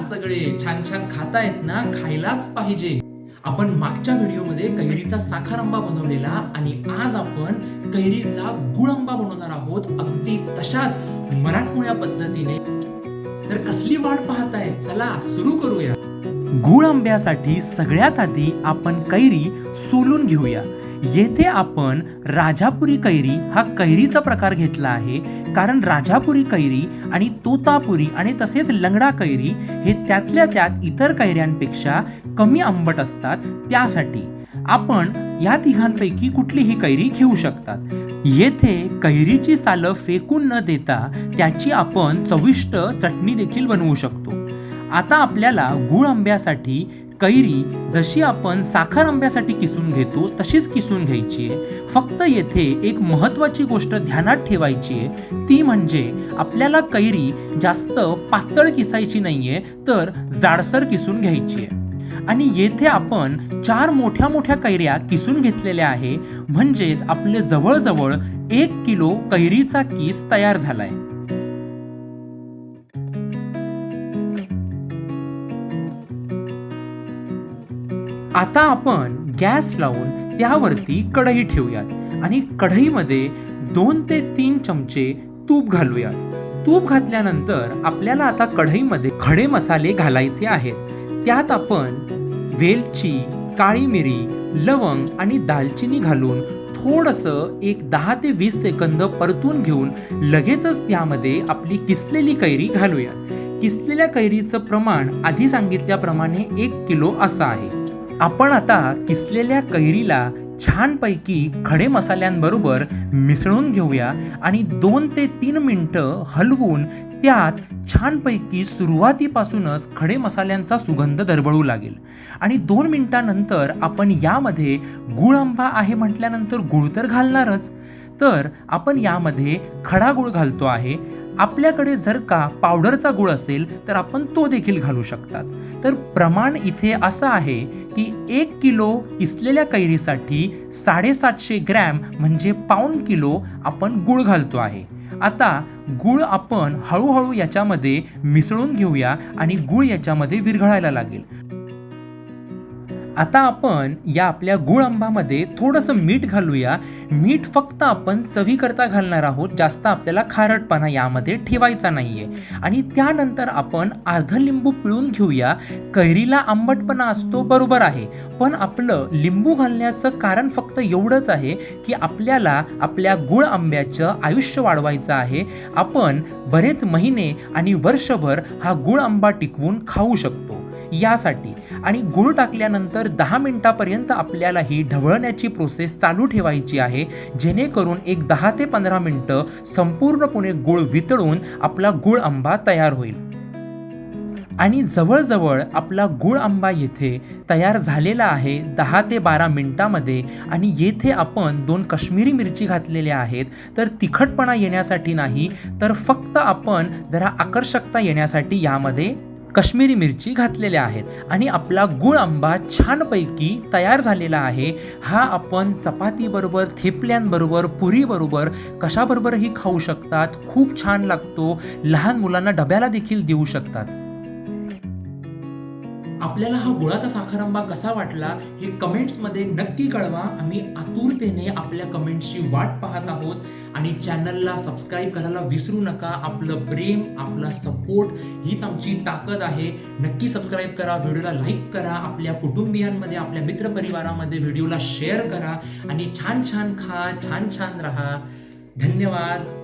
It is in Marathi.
सगळे छान छान खातायत ना खायलाच पाहिजे. आपण मागच्या व्हिडिओमध्ये कैरीचा साखर बनवलेला आणि आज आपण कैरीचा गुळआंबा बनवणार आहोत. अगदी तशाच मराठमोळ्या पद्धतीने. तर कसली वाट पाहताय चला सुरू करूया. गुळ आंब्यासाठी सगळ्यात आधी आपण कैरी सोलून घेऊया. येथे आपण राजापुरी कैरी हा कैरीचा प्रकार घेतला आहे. कारण राजापुरी कैरी आणि तोतापुरी आणि तसेच लंगडा कैरी हे त्यातल्या त्यात इतर कैऱ्यांपेक्षा कमी आंबट असतात. त्यासाठी आपण या तिघांपैकी कुठलीही कैरी घेऊ शकतात. येथे कैरीची सालं फेकून न देता त्याची आपण चविष्ट चटणी देखील बनवू शकतो. आता आपल्याला गुळ आंब्यासाठी कैरी जशी आपण साखर आंब्यासाठी किसून घेतो तशीच किसून घ्यायची आहे. फक्त येथे एक महत्त्वाची गोष्ट ध्यानात ठेवायची आहे. ती म्हणजे आपल्याला कैरी जास्त पातळ किसायची नाहीये तर जाडसर किसून घ्यायची आहे. आणि येथे आपण चार मोठ्या मोठ्या कैऱ्या किसून घेतलेल्या आहे. म्हणजेच आपले जवळजवळ एक किलो कैरीचा किस तयार झालाय. आता आपण गॅस लावून त्यावरती कढई ठेवूयात आणि कढईमध्ये दोन ते तीन चमचे तूप घालूयात. तूप घातल्यानंतर आपल्याला आता कढईमध्ये खडे मसाले घालायचे आहेत. त्यात आपण वेलची काळी मिरी लवंग आणि दालचिनी घालून थोडंसं एक दहा ते वीस सेकंद परतून घेऊन लगेचच त्यामध्ये आपली किसलेली कैरी घालूयात. किसलेल्या कैरीचं प्रमाण आधी सांगितल्याप्रमाणे एक किलो असं आहे. आपण आता किसलेल्या कैरीला छानपैकी खडे मसाल्यांबरोबर मिसळून घेऊया आणि दोन ते तीन मिनटं हलवून त्यात छानपैकी सुरुवातीपासूनच खडे मसाल्यांचा सुगंध दरवळू लागेल. आणि दोन मिनटानंतर आपण यामध्ये गुळ आंबा आहे म्हटल्यानंतर गुळ तर घालणारच. तर आपण यामध्ये खडा गुळ घालतो आहे. आपल्याकडे जर का पावडरचा गुळ असेल तर आपण तो देखील घालू शकतात. तर प्रमाण इथे असं आहे की एक किलो किसलेल्या कैरीसाठी साडेसातशे ग्रॅम म्हणजे पाऊण किलो आपण गुळ घालतो आहे. आता गुळ आपण हळूहळू याच्यामध्ये मिसळून घेऊया आणि गुळ याच्यामध्ये विरघळायला लागेल. आता आपण या आपल्या गुळ आंबामध्ये थोडंसं मीठ घालूया. मीठ फक्त आपण चवीकरता घालणार आहोत. जास्त आपल्याला खारटपणा यामध्ये ठेवायचा नाहीये. आणि त्यानंतर आपण अर्ध लिंबू पिळून घेऊया. कैरीला आंबटपणा असतो बरोबर आहे. पण आपलं लिंबू घालण्याचं कारण फक्त एवढंच आहे की आपल्याला आपल्या गुळ आंब्याचं आयुष्य वाढवायचं आहे. आपण बरेच महिने आणि वर्षभर हा गुळ आंबा टिकवून खाऊ शकतो. यासाठी आणि गूळ टाकल्यानंतर दहा मिनटापर्यंत आपल्याला ही ढवळण्याची प्रोसेस चालू ठेवायची आहे. जेणेकरून एक दहा ते पंधरा मिनटं संपूर्णपणे गूळ वितळून आपला गुळ आंबा तयार होईल. आणि जवळजवळ आपला गुळ आंबा येथे तयार झालेला आहे दहा ते बारा मिनटामध्ये आणि येथे आपण दोन काश्मीरी मिरची घातलेल्या आहेत. तर तिखटपणा येण्यासाठी नाही तर फक्त आपण जरा आकर्षकता येण्यासाठी यामध्ये काश्मीरी मिरची घातलेल्या आहेत आणि आपला गुळ आंबा छानपैकी तयार झालेला आहे. हा आपण चपातीबरोबर थेपल्यांबरोबर पुरीबरोबर कशाबरोबरही खाऊ शकतात. खूप छान लागतो. लहान मुलांना डब्याला देखील देऊ शकतात. आपल्याला हा गुळाचा साखरंबा कसा वाटला हे कमेंट्समध्ये नक्की कळवा. आम्ही आतुरतेने आपल्या कमेंट्सची वाट पाहत आहोत. आणि चॅनलला सबस्क्राईब करायला विसरू नका. आपलं प्रेम आपला सपोर्ट हीच आमची ताकद आहे. नक्की सबस्क्राईब करा व्हिडिओला लाईक करा आपल्या कुटुंबियांमध्ये आपल्या मित्रपरिवारामध्ये व्हिडिओला शेअर करा. आणि छान छान खा छान छान राहा. धन्यवाद.